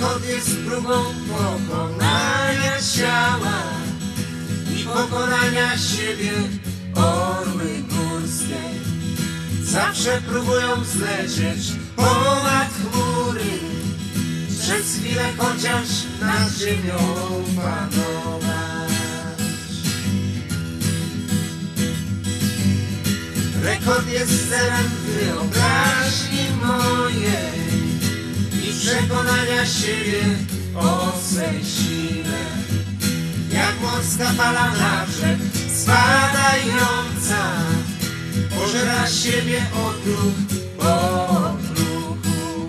Rekord jest próbą pokonania ciała i pokonania siebie orły górskie. Zawsze próbują zlecieć ponad chmury, przez chwilę chociaż nad ziemią panować. Rekord jest celem wyobraźni mojej przekonania siebie o swej sile. Jak morska fala na brzeg spadająca, pożera siebie odruch po odruchu.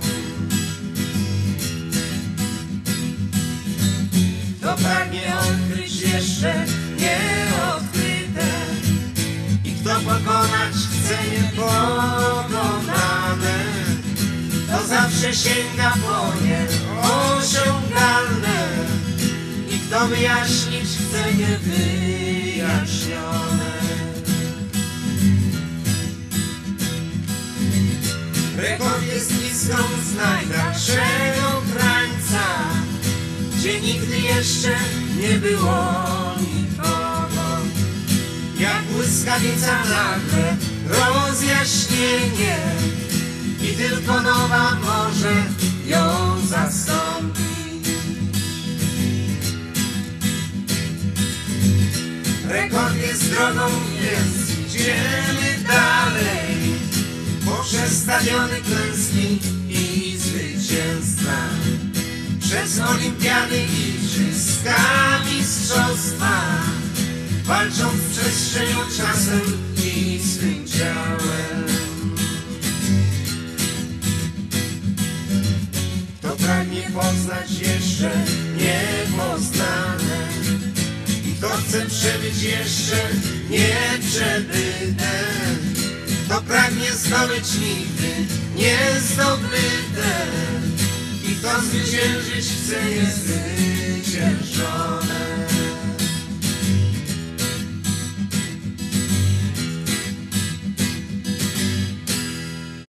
To pragnie odkryć jeszcze nieodkryte i kto pokonać zawsze sięga po nieosiągalne i kto wyjaśnić chce niewyjaśnione. Rekord jest listą z najdalszego krańca, gdzie nigdy jeszcze nie było nikogo. Jak błyskawica nagle rozjaśnienie i tylko nowa może ją zastąpić. Rekord jest drogą, więc idziemy dalej. Poprzez stadiony klęski i zwycięstwa. Przez olimpiady i igrzyska mistrzostwa. Walcząc z przestrzenią, czasem i swym poznać jeszcze niepoznane i to chce przebyć jeszcze nieprzebyte. To pragnie zdobyć nigdy niezdobyte i to zwyciężyć chce niezwyciężone.